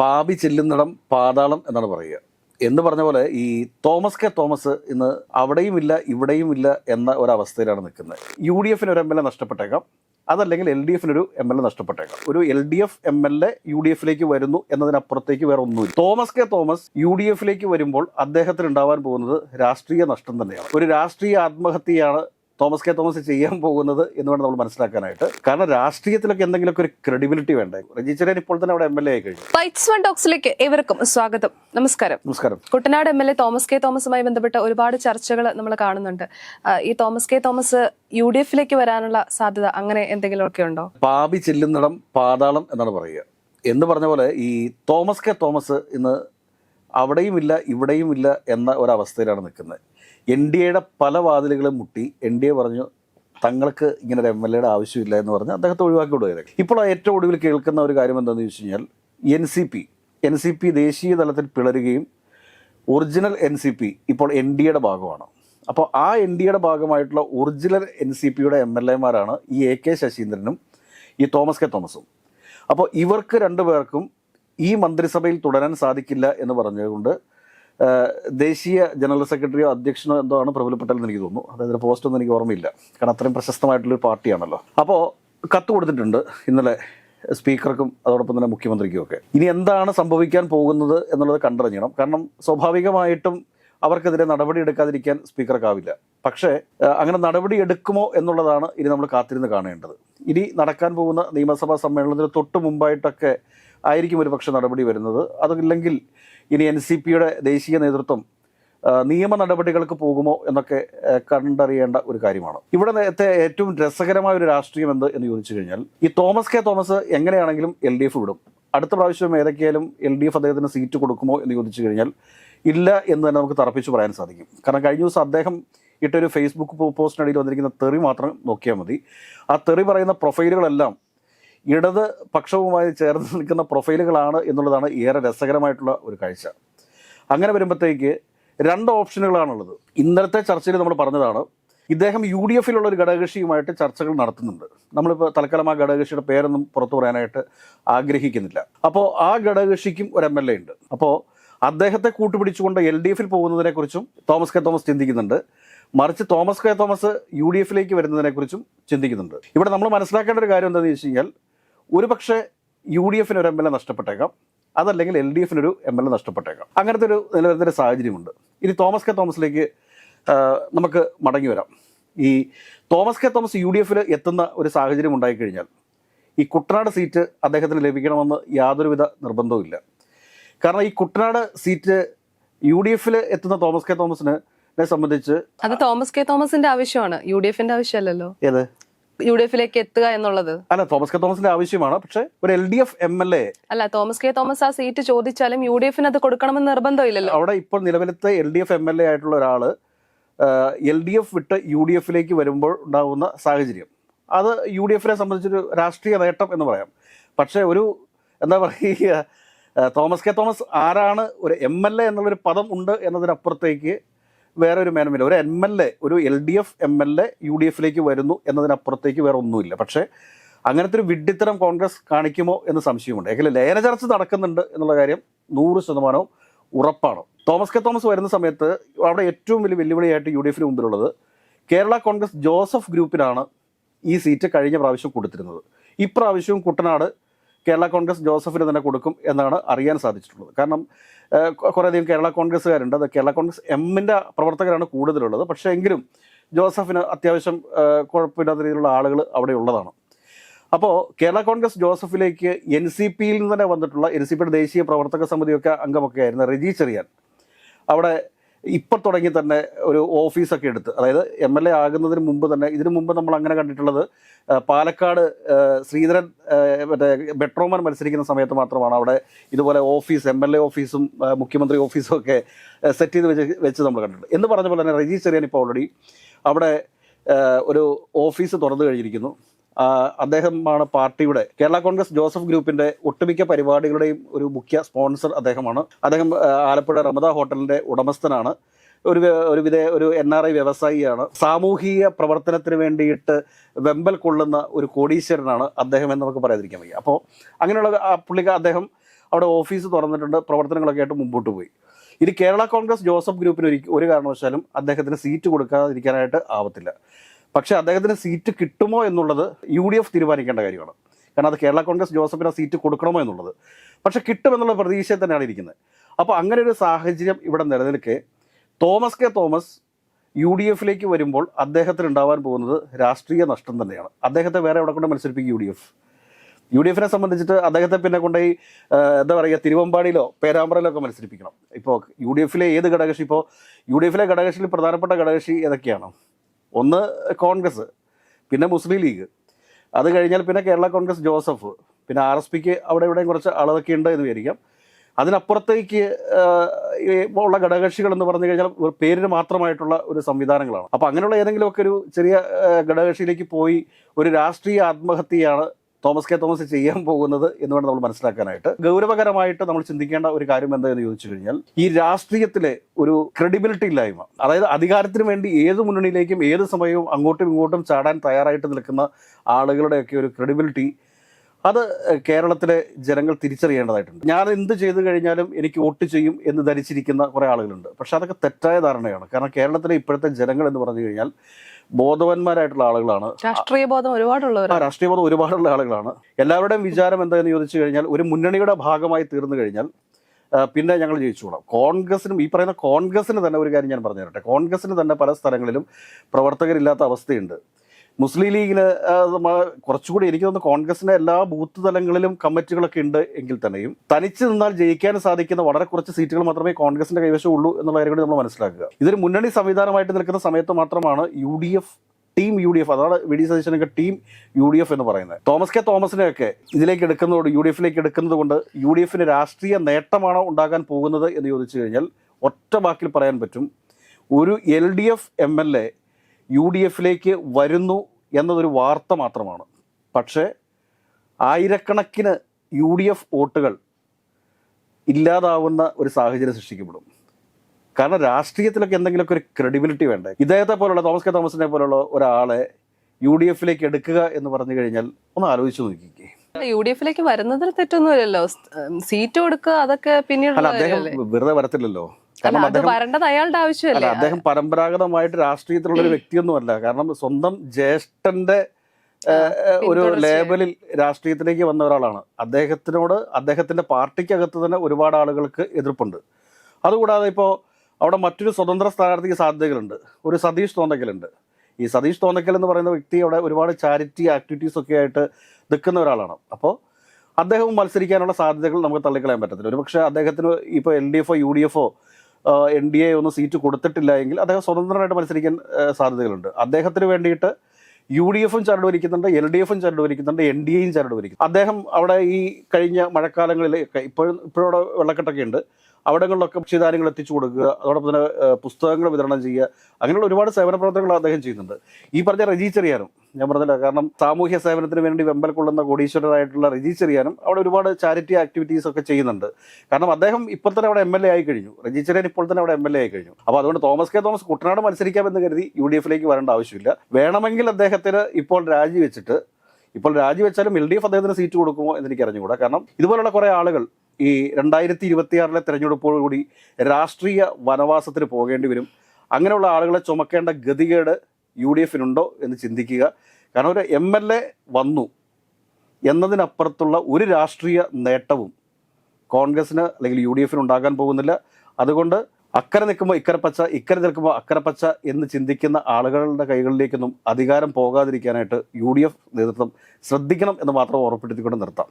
പാപി ചെല്ലുന്നിടം പാതാളം എന്നാണ് പറയുക. എന്ന് പറഞ്ഞ പോലെ ഈ തോമസ് കെ തോമസ് ഇന്ന് അവിടെയും ഇല്ല ഇവിടെയും ഇല്ല എന്ന ഒരവസ്ഥയിലാണ് നിൽക്കുന്നത്. യു ഡി എഫിന് ഒരു എം എൽ എ നഷ്ടപ്പെട്ടേക്കാം. അതല്ലെങ്കിൽ എൽ ഡി എഫിനൊരു എം എൽ എ നഷ്ടപ്പെട്ടേക്കാം. ഒരു L D F M L A U D എഫിലേക്ക് വരുന്നു എന്നതിനപ്പുറത്തേക്ക് വേറെ ഒന്നുമില്ല. Thomas K Thomas U D എഫിലേക്ക് വരുമ്പോൾ അദ്ദേഹത്തിന് ഉണ്ടാവാൻ പോകുന്നത് രാഷ്ട്രീയ നഷ്ടം തന്നെയാണ്. ഒരു രാഷ്ട്രീയ ആത്മഹത്യയാണ് തോമസ് കെ തോമസ് ചെയ്യാൻ പോകുന്നത് എന്ന് വേണം നമ്മൾ മനസ്സിലാക്കാനായിട്ട്. കാരണം രാഷ്ട്രീയത്തിലൊക്കെ എന്തെങ്കിലുമൊക്കെ ഒരു ക്രെഡിബിലിറ്റി വേണ്ടേ? രജി ചെറിയൻ ഇപ്പോൾ തന്നെ അവിടെ എം എൽ എ ആയി കഴിഞ്ഞു. ബൈറ്റ്സ് വൺ ടോക്സിലേക്ക് ഏവർക്കും സ്വാഗതം. നമസ്കാരം. നമസ്കാരം. Kuttanad M L A Thomas K തോമസുമായി ബന്ധപ്പെട്ട ഒരുപാട് ചർച്ചകൾ നമ്മൾ കാണുന്നുണ്ട്. ഈ Thomas K Thomas U D എഫിലേക്ക് വരാനുള്ള സാധ്യത അങ്ങനെ എന്തെങ്കിലുമൊക്കെ ഉണ്ടോ? പാപി ചെല്ലുന്നിടം പാതാളം എന്നാണ് പറയുക. എന്ന് പറഞ്ഞ പോലെ ഈ തോമസ് കെ തോമസ് ഇന്ന് അവിടെയും ഇല്ല ഇവിടെയും ഇല്ല എന്ന ഒരവസ്ഥയിലാണ് നിൽക്കുന്നത്. എൻ ഡി എയുടെ പല വാതിലുകളും മുട്ടി എൻ ഡി എ പറഞ്ഞു തങ്ങൾക്ക് ഇങ്ങനെ ഒരു എം എൽ എയുടെ ആവശ്യമില്ല എന്ന് പറഞ്ഞ് അദ്ദേഹത്തെ ഒഴിവാക്കി വിടുകയായിരുന്നു ഇപ്പോൾ ഏറ്റവും ഒടുവിൽ കേൾക്കുന്ന ഒരു കാര്യം എന്താണെന്ന് ചോദിച്ചു കഴിഞ്ഞാൽ N C P N C P ദേശീയ തലത്തിൽ പിളരുകയും ഒറിജിനൽ എൻ സി പി ഇപ്പോൾ എൻ ഡി എയുടെ ഭാഗമാണ്. അപ്പോൾ ആ എൻ ഡി എയുടെ ഭാഗമായിട്ടുള്ള ഒറിജിനൽ എൻ സി പിയുടെ എം എൽ എമാരാണ് ഈ എ കെ ശശീന്ദ്രനും ഈ തോമസ് കെ തോമസും. അപ്പോൾ ഇവർക്ക് രണ്ടുപേർക്കും ഈ മന്ത്രിസഭയിൽ തുടരാൻ സാധിക്കില്ല എന്ന് പറഞ്ഞുകൊണ്ട് ദേശീയ ജനറൽ സെക്രട്ടറിയോ അധ്യക്ഷനോ എന്തോ ആണ് പ്രഫുൽ പട്ടേൽ എന്ന് എനിക്ക് തോന്നുന്നു. അതായത് പോസ്റ്റ് ഒന്നും എനിക്ക് ഓർമ്മയില്ല. കാരണം അത്രയും പ്രശസ്തമായിട്ടുള്ളൊരു പാർട്ടിയാണല്ലോ. അപ്പോൾ കത്ത് കൊടുത്തിട്ടുണ്ട് ഇന്നലെ സ്പീക്കർക്കും അതോടൊപ്പം തന്നെ മുഖ്യമന്ത്രിക്കും ഒക്കെ. ഇനി എന്താണ് സംഭവിക്കാൻ പോകുന്നത് എന്നുള്ളത് കണ്ടറിഞ്ഞണം കാരണം സ്വാഭാവികമായിട്ടും അവർക്കെതിരെ നടപടി എടുക്കാതിരിക്കാൻ സ്പീക്കർക്കാവില്ല. പക്ഷേ അങ്ങനെ നടപടി എടുക്കുമോ എന്നുള്ളതാണ് ഇനി നമ്മൾ കാത്തിരുന്ന് കാണേണ്ടത്. ഇനി നടക്കാൻ പോകുന്ന നിയമസഭാ സമ്മേളനത്തിന് തൊട്ട് മുമ്പായിട്ടൊക്കെ ആയിരിക്കും ഒരു പക്ഷേ നടപടി വരുന്നത്. അതില്ലെങ്കിൽ ഇനി എൻ സി പിയുടെ ദേശീയ നേതൃത്വം നിയമ നടപടികൾക്ക് പോകുമോ എന്നൊക്കെ കണ്ടറിയേണ്ട ഒരു കാര്യമാണ്. ഇവിടെ നേരത്തെ ഏറ്റവും രസകരമായ ഒരു രാഷ്ട്രീയം എന്ത് എന്ന് ചോദിച്ചു കഴിഞ്ഞാൽ ഈ തോമസ് കെ തോമസ് എങ്ങനെയാണെങ്കിലും എൽ ഡി എഫ് വിടും. അടുത്ത പ്രാവശ്യം ഏതൊക്കെയാലും എൽ ഡി എഫ് അദ്ദേഹത്തിന് സീറ്റ് കൊടുക്കുമോ എന്ന് ചോദിച്ചു കഴിഞ്ഞാൽ ഇല്ല എന്ന് തന്നെ നമുക്ക് തറപ്പിച്ച് പറയാൻ സാധിക്കും. കാരണം കഴിഞ്ഞ ദിവസം അദ്ദേഹം ഇട്ടൊരു ഫേസ്ബുക്ക് പോസ്റ്റിനടിയിൽ വന്നിരിക്കുന്ന തെറി മാത്രം നോക്കിയാൽ മതി. ആ തെറി പറയുന്ന പ്രൊഫൈലുകളെല്ലാം ഇടത് പക്ഷവുമായി ചേർന്ന് നിൽക്കുന്ന പ്രൊഫൈലുകളാണ് എന്നുള്ളതാണ് ഏറെ രസകരമായിട്ടുള്ള ഒരു കാഴ്ച. അങ്ങനെ വരുമ്പോഴത്തേക്ക് രണ്ട് ഓപ്ഷനുകളാണുള്ളത്. ഇന്നലത്തെ ചർച്ചയിൽ നമ്മൾ പറഞ്ഞതാണ് ഇദ്ദേഹം യു ഡി എഫിലുള്ള ഒരു ഘടകകക്ഷിയുമായിട്ട് ചർച്ചകൾ നടത്തുന്നുണ്ട്. നമ്മളിപ്പോൾ തൽക്കാലം ആ ഘടകകക്ഷിയുടെ പേരൊന്നും പുറത്തു പറയാനായിട്ട് ആഗ്രഹിക്കുന്നില്ല. അപ്പോൾ ആ ഘടകകക്ഷിക്കും ഒരു എം എൽ എ ഉണ്ട്. അപ്പോൾ അദ്ദേഹത്തെ കൂട്ടുപിടിച്ചുകൊണ്ട് എൽ ഡി എഫിൽ പോകുന്നതിനെക്കുറിച്ചും തോമസ് കെ തോമസ് ചിന്തിക്കുന്നുണ്ട്. മറിച്ച് Thomas K Thomas U D എഫിലേക്ക് വരുന്നതിനെക്കുറിച്ചും ചിന്തിക്കുന്നുണ്ട്. ഇവിടെ നമ്മൾ മനസ്സിലാക്കേണ്ട ഒരു കാര്യം എന്താണെന്ന് വെച്ച് കഴിഞ്ഞാൽ ഒരു പക്ഷേ യു ഡി എഫിന് ഒരു എം എൽ എ നഷ്ടപ്പെട്ടേക്കാം. അതല്ലെങ്കിൽ എൽ ഡി എഫിനൊരു എം എൽ എ നഷ്ടപ്പെട്ടേക്കാം. അങ്ങനത്തെ ഒരു നിലവിലത്തെ ഒരു സാഹചര്യമുണ്ട്. ഇനി തോമസ് കെ തോമസിലേക്ക് നമുക്ക് മടങ്ങി വരാം. ഈ Thomas K Thomas U D എഫിൽ എത്തുന്ന ഒരു സാഹചര്യം ഉണ്ടായിക്കഴിഞ്ഞാൽ ഈ കുട്ടനാട് സീറ്റ് അദ്ദേഹത്തിന് ലഭിക്കണമെന്ന് യാതൊരുവിധ നിർബന്ധവും ഇല്ല. കാരണം ഈ കുട്ടനാട് സീറ്റ് യു ഡി എഫിൽ എത്തുന്ന തോമസ് കെ തോമസിനെ സംബന്ധിച്ച് അത് തോമസ് കെ തോമസിന്റെ ആവശ്യമാണ്. യു ഡി എഫിന്റെ ആവശ്യമല്ലല്ലോ. ഏത്? യു ഡി എഫിലേക്ക് എത്തുക എന്നുള്ളത്? അല്ല തോമസ് കെ തോമസിന്റെ ആവശ്യമാണ്. പക്ഷേ ഒരു L D F M L A അല്ല തോമസ് കെ തോമസ് ആ സീറ്റ് ചോദിച്ചാലും യു ഡി എഫിന് അത് കൊടുക്കണമെന്ന് നിർബന്ധമില്ലല്ലോ. അവിടെ ഇപ്പോൾ നിലവിലത്തെ L D F M L A ആയിട്ടുള്ള ഒരാൾ എൽ ഡി എഫ് വിട്ട് യു ഡി എഫിലേക്ക് വരുമ്പോൾ ഉണ്ടാകുന്ന സാഹചര്യം. അത് യു ഡി എഫിനെ സംബന്ധിച്ചൊരു രാഷ്ട്രീയ നേട്ടം എന്ന് പറയാം. പക്ഷേ ഒരു എന്താ പറയുക തോമസ് കെ തോമസ് ആരാണ്? ഒരു എം എൽ എ എന്നുള്ളൊരു പദം ഉണ്ട് എന്നതിനപ്പുറത്തേക്ക് വേറെ ഒരു മേനമില്ല. ഒരു എം എൽ എ ഒരു L D F M L A U D എഫിലേക്ക് വരുന്നു എന്നതിനപ്പുറത്തേക്ക് വേറെ ഒന്നുമില്ല. പക്ഷേ അങ്ങനത്തെ ഒരു വിഡ്ഢിത്തരം കോൺഗ്രസ് കാണിക്കുമോ എന്ന് സംശയമുണ്ട്. എങ്കിലും ലയന ചർച്ച നടക്കുന്നുണ്ട് എന്നുള്ള കാര്യം നൂറ് ശതമാനവും ഉറപ്പാണ്. തോമസ് കെ തോമസ് വരുന്ന സമയത്ത് അവിടെ ഏറ്റവും വലിയ വെല്ലുവിളിയായിട്ട് യു ഡി എഫിന് മുമ്പിലുള്ളത് കേരള കോൺഗ്രസ് ജോസഫ് ഗ്രൂപ്പിനാണ് ഈ സീറ്റ് കഴിഞ്ഞ പ്രാവശ്യം കൊടുത്തിരുന്നത്. ഇപ്രാവശ്യവും കുട്ടനാട് കേരള കോൺഗ്രസ് ജോസഫിന് തന്നെ കൊടുക്കും എന്നാണ് അറിയാൻ സാധിച്ചിട്ടുള്ളത്. കാരണം കുറേയധികം കേരള കോൺഗ്രസ്സുകാരുണ്ട്. അത് കേരള കോൺഗ്രസ് എമ്മിന്റെ പ്രവർത്തകരാണ് കൂടുതലുള്ളത്. പക്ഷേ എങ്കിലും ജോസഫിന് അത്യാവശ്യം കുഴപ്പമില്ലാത്ത രീതിയിലുള്ള ആളുകൾ അവിടെ ഉള്ളതാണ്. അപ്പോൾ കേരള കോൺഗ്രസ് ജോസഫിലേക്ക് എൻ സി പിയിൽ നിന്ന് തന്നെ വന്നിട്ടുള്ള എൻ സി പിയുടെ ദേശീയ പ്രവർത്തക സമിതിയൊക്കെ അംഗമൊക്കെ ആയിരുന്ന റെജി ചെറിയാൻ. അവിടെ ഇപ്പം തുടങ്ങി തന്നെ ഒരു ഓഫീസൊക്കെ എടുത്ത് അതായത് എം എൽ എ ആകുന്നതിന് മുമ്പ് തന്നെ ഇതിനു മുമ്പ് നമ്മൾ അങ്ങനെ കണ്ടിട്ടുള്ളത് പാലക്കാട് ശ്രീധരൻ മറ്റേ ബെട്രോമൻ മത്സരിക്കുന്ന സമയത്ത് മാത്രമാണ് അവിടെ ഇതുപോലെ ഓഫീസ് എം എൽ എ ഓഫീസും മുഖ്യമന്ത്രി ഓഫീസും ഒക്കെ സെറ്റ് ചെയ്ത് വെച്ച് വെച്ച് നമ്മൾ കണ്ടിട്ടുണ്ട്. എന്ന് പറഞ്ഞ പോലെ തന്നെ റെജി ചെറിയാൻ ഇപ്പോൾ ഓൾറെഡി അവിടെ ഒരു ഓഫീസ് തുറന്നു കഴിഞ്ഞിരിക്കുന്നു. അദ്ദേഹമാണ് പാർട്ടിയുടെ കേരള കോൺഗ്രസ് ജോസഫ് ഗ്രൂപ്പിന്റെ ഒട്ടുമിക്ക പരിപാടികളുടെയും ഒരു മുഖ്യ സ്പോൺസർ അദ്ദേഹമാണ്. അദ്ദേഹം ആലപ്പുഴ റമദ ഹോട്ടലിന്റെ ഉടമസ്ഥനാണ്. ഒരു ഒരു വിധ ഒരു എൻ ആർ ഐ വ്യവസായിയാണ്. സാമൂഹിക പ്രവർത്തനത്തിന് വേണ്ടിയിട്ട് വെമ്പൽ കൊള്ളുന്ന ഒരു കോടീശ്വരനാണ് അദ്ദേഹം എന്ന് നമുക്ക് പറയാതിരിക്കാൻ വയ്യ. അപ്പോൾ അങ്ങനെയുള്ള ആ പുള്ളിക്ക് അദ്ദേഹം അവിടെ ഓഫീസ് തുറന്നിട്ടുണ്ട് പ്രവർത്തനങ്ങളൊക്കെ ആയിട്ട് മുമ്പോട്ട് പോയി. ഇനി കേരള കോൺഗ്രസ് ജോസഫ് ഗ്രൂപ്പിന് ഒരു ഒരു കാരണവശാലും അദ്ദേഹത്തിന് സീറ്റ് കൊടുക്കാതിരിക്കാനായിട്ട് ആവത്തില്ല. പക്ഷേ അദ്ദേഹത്തിന് സീറ്റ് കിട്ടുമോ എന്നുള്ളത് യു ഡി എഫ് തീരുമാനിക്കേണ്ട കാര്യമാണ്. കാരണം അത് കേരള കോൺഗ്രസ് ജോസഫിന് സീറ്റ് കൊടുക്കണമോ എന്നുള്ളത്. പക്ഷേ കിട്ടുമെന്നുള്ള പ്രതീക്ഷയിൽ തന്നെയാണ് ഇരിക്കുന്നത്. അപ്പോൾ അങ്ങനെ ഒരു സാഹചര്യം ഇവിടെ നിലനിൽക്കെ Thomas K Thomas U D എഫിലേക്ക് വരുമ്പോൾ അദ്ദേഹത്തിന് ഉണ്ടാവാൻ പോകുന്നത് രാഷ്ട്രീയ നഷ്ടം തന്നെയാണ്. അദ്ദേഹത്തെ വേറെ എവിടെ കൊണ്ട് മത്സരിപ്പിക്കും U D F. U D എഫിനെ സംബന്ധിച്ചിട്ട് അദ്ദേഹത്തെ പിന്നെ കൊണ്ടുപോയി എന്താ പറയുക തിരുവമ്പാടിയിലോ പേരാമ്പ്രയിലോ ഒക്കെ മത്സരിപ്പിക്കണം. ഇപ്പോൾ യു ഡി എഫിലെ ഏത് ഘടകകക്ഷി? ഇപ്പോൾ യു ഡി എഫിലെ ഘടകകക്ഷിയിൽ പ്രധാനപ്പെട്ട ഘടകകക്ഷി ഏതൊക്കെയാണ്? ഒന്ന് കോൺഗ്രസ് പിന്നെ മുസ്ലിം ലീഗ്. അത് കഴിഞ്ഞാൽ പിന്നെ കേരള കോൺഗ്രസ് ജോസഫ് പിന്നെ ആർ എസ് പിക്ക് അവിടെ ഇവിടെയും കുറച്ച് ആളുകളൊക്കെ ഉണ്ട് എന്ന് വിചാരിക്കാം. അതിനപ്പുറത്തേക്ക് ഉള്ള ഘടകകക്ഷികൾ എന്ന് പറഞ്ഞു കഴിഞ്ഞാൽ പേരിന് മാത്രമായിട്ടുള്ള ഒരു സംവിധാനങ്ങളാണ്. അപ്പോൾ അങ്ങനെയുള്ള ഏതെങ്കിലുമൊക്കെ ഒരു ചെറിയ ഘടകകക്ഷിയിലേക്ക് പോയി ഒരു രാഷ്ട്രീയ ആത്മഹത്യയാണ് തോമസ് കെ തോമസ് ചെയ്യാൻ പോകുന്നത് എന്ന് വേണം നമ്മൾ മനസ്സിലാക്കാനായിട്ട്. ഗൗരവകരമായിട്ട് നമ്മൾ ചിന്തിക്കേണ്ട ഒരു കാര്യം എന്താണെന്ന് ചോദിച്ചു കഴിഞ്ഞാൽ ഈ രാഷ്ട്രീയത്തിലെ ഒരു ക്രെഡിബിലിറ്റി ഇല്ലായ്മ അതായത് അധികാരത്തിന് വേണ്ടി ഏത് മുന്നണിയിലേക്കും ഏത് സമയവും അങ്ങോട്ടും ഇങ്ങോട്ടും ചാടാൻ തയ്യാറായിട്ട് നിൽക്കുന്ന ആളുകളുടെയൊക്കെ ഒരു ക്രെഡിബിലിറ്റി അത് കേരളത്തിലെ ജനങ്ങൾ തിരിച്ചറിയേണ്ടതായിട്ടുണ്ട്. ഞാൻ എന്ത് ചെയ്തു കഴിഞ്ഞാലും എനിക്ക് വോട്ട് ചെയ്യും എന്ന് ധരിച്ചിരിക്കുന്ന കുറേ ആളുകളുണ്ട്. പക്ഷെ അതൊക്കെ തെറ്റായ ധാരണയാണ്. കാരണം കേരളത്തിലെ ഇപ്പോഴത്തെ ജനങ്ങൾ എന്ന് പറഞ്ഞു കഴിഞ്ഞാൽ ബോധവാന്മാരായിട്ടുള്ള ആളുകളാണ്. രാഷ്ട്രീയ ബോധം ആ ഒരുപാടുള്ളവരാണ് രാഷ്ട്രീയ ബോധം ഒരുപാടുള്ള ആളുകളാണ്. എല്ലാവരുടെയും വിചാരം എന്താണെന്ന് ചോദിച്ചു കഴിഞ്ഞാൽ ഒരു മുന്നണിയുടെ ഭാഗമായി തീർന്നു കഴിഞ്ഞാൽ പിന്നെ ഞങ്ങൾ ജയിച്ചോളാം കോൺഗ്രസിനും ഈ പറയുന്ന കോൺഗ്രസിന് തന്നെ ഒരു കാര്യം ഞാൻ പറഞ്ഞു തരട്ടെ കോൺഗ്രസിന് തന്നെ പല സ്ഥലങ്ങളിലും പ്രവർത്തകരില്ലാത്ത അവസ്ഥയുണ്ട്. മുസ്ലിം ലീഗിന് കുറച്ചുകൂടി എനിക്ക് തോന്നുന്നു കോൺഗ്രസിന് എല്ലാ ബൂത്ത് തലങ്ങളിലും കമ്മിറ്റികളൊക്കെ ഉണ്ട് എങ്കിൽ തന്നെയും തനിച്ച് നിന്നാൽ ജയിക്കാൻ സാധിക്കുന്ന വളരെ കുറച്ച് സീറ്റുകൾ മാത്രമേ കോൺഗ്രസിന്റെ കൈവശം ഉള്ളൂ എന്നുള്ള കാര്യം കൂടി നമ്മൾ മനസ്സിലാക്കുക. ഇതൊരു മുന്നണി സംവിധാനമായിട്ട് നിൽക്കുന്ന സമയത്ത് മാത്രമാണ് U D F team U D F അതാണ് വി ഡി സതീശനൊക്കെ ടീം യു ഡി എഫ് എന്ന് പറയുന്നത്. തോമസ് കെ തോമസിനെയൊക്കെ ഇതിലേക്ക് എടുക്കുന്നതോട് യു ഡി എഫിലേക്ക് എടുക്കുന്നത് കൊണ്ട് യു ഡി എഫിന് രാഷ്ട്രീയ നേട്ടമാണോ ഉണ്ടാകാൻ പോകുന്നത് എന്ന് ചോദിച്ചു കഴിഞ്ഞാൽ ഒറ്റ വാക്കിൽ പറയാൻ പറ്റും. ഒരു L D F M L A U D എഫിലേക്ക് വരുന്നു എന്നതൊരു വാർത്ത മാത്രമാണ്. പക്ഷേ ആയിരക്കണക്കിന് യു ഡി എഫ് വോട്ടുകൾ ഇല്ലാതാവുന്ന ഒരു സാഹചര്യം സൃഷ്ടിക്കപ്പെടും. കാരണം രാഷ്ട്രീയത്തിലൊക്കെ എന്തെങ്കിലുമൊക്കെ ഒരു ക്രെഡിബിലിറ്റി വേണ്ടേ? ഇദ്ദേഹത്തെ പോലുള്ള തോമസ് കെ. തോമസിനെ പോലുള്ള ഒരാളെ യു ഡി എഫിലേക്ക് എടുക്കുക എന്ന് പറഞ്ഞു കഴിഞ്ഞാൽ ഒന്ന് ആലോചിച്ച് നോക്കിക്കേ. യു ഡി എഫിലേക്ക് വരുന്നതിൽ തെറ്റൊന്നുമില്ലല്ലോ. സീറ്റ് കൊടുക്കുക അതൊക്കെ പിന്നീട് വെറുതെ വരത്തില്ലല്ലോ. കാരണം അദ്ദേഹം അയാളുടെ അല്ല അദ്ദേഹം പരമ്പരാഗതമായിട്ട് രാഷ്ട്രീയത്തിലുള്ള ഒരു വ്യക്തിയൊന്നുമല്ല. കാരണം സ്വന്തം ജ്യേഷ്ഠന്റെ ഒരു ലേബലിൽ രാഷ്ട്രീയത്തിലേക്ക് വന്ന ഒരാളാണ്. അദ്ദേഹത്തിനോട് അദ്ദേഹത്തിന്റെ പാർട്ടിക്കകത്ത് തന്നെ ഒരുപാട് ആളുകൾക്ക് എതിർപ്പുണ്ട്. അതുകൂടാതെ ഇപ്പോൾ അവിടെ മറ്റൊരു സ്വതന്ത്ര സ്ഥാനാർത്ഥിക്ക് സാധ്യതകളുണ്ട്. ഒരു സതീഷ് തോന്നക്കലുണ്ട്. ഈ സതീഷ് തോന്നക്കൽ എന്ന് പറയുന്ന വ്യക്തി അവിടെ ഒരുപാട് ചാരിറ്റി ആക്ടിവിറ്റീസ് ഒക്കെ ആയിട്ട് നിൽക്കുന്ന ഒരാളാണ്. അപ്പോൾ അദ്ദേഹവും മത്സരിക്കാനുള്ള സാധ്യതകൾ നമുക്ക് തള്ളിക്കളയാൻ പറ്റത്തില്ല. ഒരുപക്ഷെ അദ്ദേഹത്തിന് ഇപ്പോൾ എൽ ഡി എഫോ യു ഡി എഫോ എൻ ഡി എ ഒന്നും സീറ്റ് കൊടുത്തിട്ടില്ല എങ്കിൽ അദ്ദേഹം സ്വതന്ത്രനായിട്ട് മത്സരിക്കാൻ സാധ്യതകളുണ്ട്. അദ്ദേഹത്തിന് വേണ്ടിയിട്ട് യു ഡി എഫും ചരട് വരിക്കുന്നുണ്ട് എൽ ഡി എഫും ചരട് വരിക്കുന്നുണ്ട് എൻ ഡി എയും ചരട് വലിക്കും അദ്ദേഹം അവിടെ ഈ കഴിഞ്ഞ മഴക്കാലങ്ങളിൽ ഇപ്പോഴും ഇപ്പോഴവിടെ വെള്ളക്കെട്ടൊക്കെ ഉണ്ട് അവിടങ്ങളിലൊക്കെ ഭക്ഷ്യധാന്യങ്ങൾ എത്തിച്ചു കൊടുക്കുക അതോടൊപ്പം തന്നെ പുസ്തകങ്ങൾ വിതരണം ചെയ്യുക അങ്ങനെയുള്ള ഒരുപാട് സേവന പ്രവർത്തനങ്ങൾ അദ്ദേഹം ചെയ്യുന്നുണ്ട്. ഈ പറഞ്ഞ റജി ചെറിയാനും ഞാൻ പറഞ്ഞില്ല കാരണം സാമൂഹ്യ സേവനത്തിന് വേണ്ടി വെമ്പൽ കൊള്ളുന്ന കോടീശ്വരായിട്ടുള്ള റജി ചെറിയാനും അവിടെ ഒരുപാട് ചാരിറ്റി ആക്ടിവിറ്റീസ് ഒക്കെ ചെയ്യുന്നുണ്ട്. കാരണം അദ്ദേഹം ഇപ്പോൾ തന്നെ അവിടെ എം എൽ എ ആയി കഴിഞ്ഞു. റജി ഇപ്പോൾ തന്നെ അവിടെ എം എൽ എ ആയി കഴിഞ്ഞു. അപ്പോൾ അതുകൊണ്ട് തോമസ് കെ തോമസ് കുട്ടനാട് മത്സരിക്കാമെന്ന് കരുതി യു ഡി എഫിലേക്ക് വരേണ്ട ആവശ്യമില്ല. വേണമെങ്കിൽ അദ്ദേഹത്തിന് ഇപ്പോൾ രാജിവെച്ചിട്ട് ഇപ്പോൾ രാജിവെച്ചാലും എൽ ഡി എഫ് അദ്ദേഹത്തിന് സീറ്റ് കൊടുക്കുമോ എന്ന് എനിക്ക് അറിഞ്ഞുകൂടാ കാരണം ഇതുപോലുള്ള കുറേ ആളുകൾ ഈ രണ്ടായിരത്തി ഇരുപത്തിയാറിലെ തെരഞ്ഞെടുപ്പോടുകൂടി രാഷ്ട്രീയ വനവാസത്തിന് പോകേണ്ടി വരും. അങ്ങനെയുള്ള ആളുകളെ ചുമക്കേണ്ട ഗതികേട് യു ഡി എഫിനുണ്ടോ എന്ന് ചിന്തിക്കുക. കാരണം ഒരു എം എൽ എ വന്നു എന്നതിനപ്പുറത്തുള്ള ഒരു രാഷ്ട്രീയ നേട്ടവും കോൺഗ്രസ്സിന് അല്ലെങ്കിൽ യു ഡി എഫിന് ഉണ്ടാകാൻ പോകുന്നില്ല. അതുകൊണ്ട് അക്കരെ നിൽക്കുമ്പോൾ ഇക്കര പച്ച ഇക്കരെ നിൽക്കുമ്പോൾ അക്കരെ പച്ച എന്ന് ചിന്തിക്കുന്ന ആളുകളുടെ കൈകളിലേക്കൊന്നും അധികാരം പോകാതിരിക്കാനായിട്ട് യു ഡി എഫ് നേതൃത്വം ശ്രദ്ധിക്കണം എന്ന് മാത്രം ഓർമ്മപ്പെടുത്തിക്കൊണ്ട് നിർത്താം.